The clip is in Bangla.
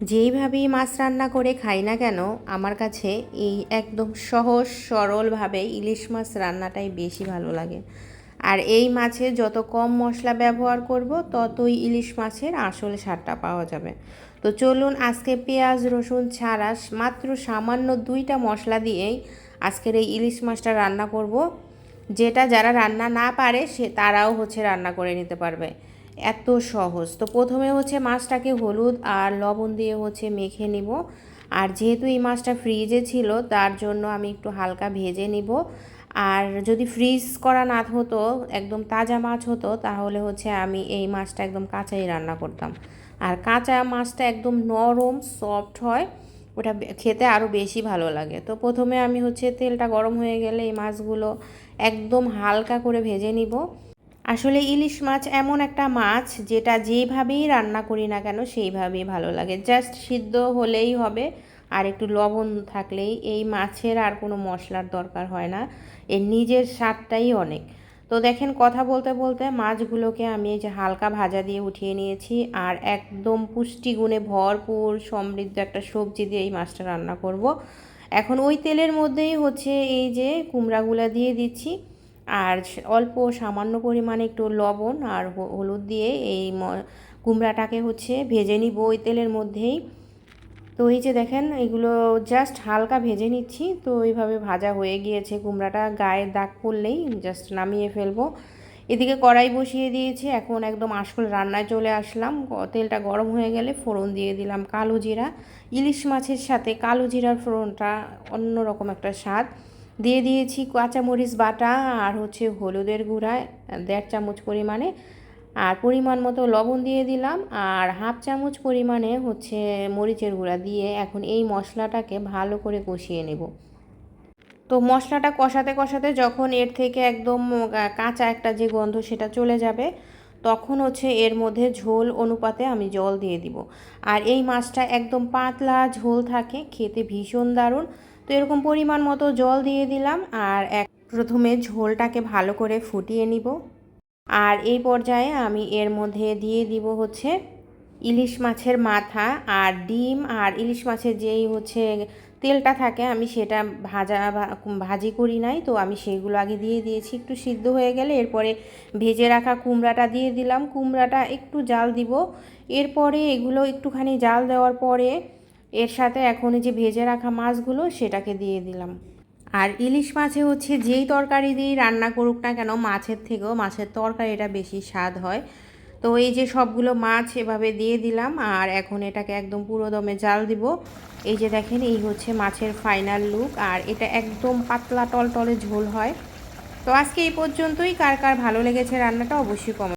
যেইভাবেই মাছ রান্না করে খাই না কেন, আমার কাছে এই একদম সহজ, সরলভাবে ইলিশ মাছ রান্নাটাই বেশি ভালো লাগে। আর এই মাছে যত কম মশলা ব্যবহার করব, ততই ইলিশ মাছের আসল স্বাদটা পাওয়া যাবে। তো চলুন আজকে পেঁয়াজ, রসুন ছাড়া মাত্র সামান্য দুইটা মশলা দিয়েই আজকের এই ইলিশ মাছটা রান্না করব। যেটা যারা রান্না না পারে, সে তারাও হচ্ছে রান্না করে নিতে পারবে। এত সহজ। তো প্রথমে হচ্ছে মাছটাকে হলুদ আর লবণ দিয়ে হচ্ছে মেখে নিব। আর যেহেতু এই মাছটা ফ্রিজে ছিল, তার জন্য আমি একটু হালকা ভেজে নিব। আর যদি ফ্রিজ করা না হতো, একদম তাজা মাছ হতো, তাহলে হচ্ছে আমি এই মাছটা একদম কাঁচাই রান্না করতাম। আর কাঁচা মাছটা একদম নরম সফট হয়, ওটা খেতে আরও বেশি ভালো লাগে। তো প্রথমে আমি হচ্ছে তেলটা গরম হয়ে গেলে এই মাছগুলো একদম হালকা করে ভেজে নিব। আসলে ইলিশ মাছ এমন একটা মাছ যেটা যেভাবেই রান্না করি না কেন সেইভাবেই ভালো লাগে। জাস্ট সিদ্ধ হলেই হবে, আর একটু লবণ থাকলেই এই মাছের আর কোনো মশলার দরকার হয় না। এর নিজের স্বাদটাই অনেক। তো দেখেন, কথা বলতে বলতে মাছগুলোকে আমি এই যে হালকা ভাজা দিয়ে উঠিয়ে নিয়েছি, আর একদম পুষ্টিগুণে ভরপুর সমৃদ্ধ একটা সবজি দিয়ে এই মাছটা রান্না করব। এখন ওই তেলের মধ্যেই হচ্ছে এই যে কুমড়াগুলো দিয়ে দিচ্ছি। আর অল্প সামান্য পরিমাণে একটু লবণ আর হলুদ দিয়ে এই কুমড়াটাকে হচ্ছে ভেজে নিব ওই তেলের মধ্যেই। তো এই যে দেখেন, এগুলো জাস্ট হালকা ভেজে নিচ্ছি। তো এইভাবে ভাজা হয়ে গিয়েছে কুমড়াটা। গায়ে দাগ পড়লেই জাস্ট নামিয়ে ফেলব। এদিকে কড়াই বসিয়ে দিয়েছি। এখন একদম আসল রান্নায় চলে আসলাম। তেলটা গরম হয়ে গেলে ফোড়ন দিয়ে দিলাম। কালো জিরা, ইলিশ মাছের সাথে কালো জিরার ফোড়নটা অন্যরকম একটা স্বাদ। দিয়ে দিয়েছি কাঁচামরিচ বাটা আর হচ্ছে হলুদের গুঁড়া, দেড় চামচ পরিমাণে। আর পরিমাণ মতো লবণ দিয়ে দিলাম আর হাফ চামচ পরিমাণে হচ্ছে মরিচের গুঁড়া দিয়ে এখন এই মশলাটাকে ভালো করে কষিয়ে নেব। তো মশলাটা কষাতে কষাতে যখন এর থেকে একদম কাঁচা একটা যে গন্ধ সেটা চলে যাবে, তখন হচ্ছে এর মধ্যে ঝোল অনুপাতে আমি জল দিয়ে দিব। আর এই মাছটা একদম পাতলা ঝোল থাকে, খেতে ভীষণ দারুণ। তো এরকম পরিমাণ মতো জল দিয়ে দিলাম আর এক প্রথমে ঝোলটাকে ভালো করে ফুটিয়ে নিব। আর এই পর্যায়ে আমি এর মধ্যে দিয়ে দিব হচ্ছে ইলিশ মাছের মাথা আর ডিম আর ইলিশ মাছের যেই হচ্ছে তেলটা থাকে আমি সেটা ভাজা ভাজি করি নাই তো আমি সেইগুলো আগে দিয়ে দিয়েছি। একটু সিদ্ধ হয়ে গেলে এরপরে ভেজে রাখা কুমড়াটা দিয়ে দিলাম। কুমড়াটা একটু জাল দিব। এরপরে এগুলো একটুখানি জাল দেওয়ার পরে এর সাথে এখন যে ভেজে রাখা মাছগুলো সেটাকে দিয়ে দিলাম। আর ইলিশ মাছে হচ্ছে যেই তরকারি দিয়েই রান্না করুক না কেন, মাছের থেকেও মাছের তরকারিটা বেশি স্বাদ হয়। তো এই যে সবগুলো মাছ এভাবে দিয়ে দিলাম, আর এখন এটাকে একদম পুরো দমে জাল দিব। এই যে দেখেন, এই হচ্ছে মাছের ফাইনাল লুক আর এটা একদম পাতলা টলটলে ঝোল হয়। তো আজকে এই পর্যন্তই। কার কার ভালো লেগেছে রান্নাটা অবশ্যই কমেন্ট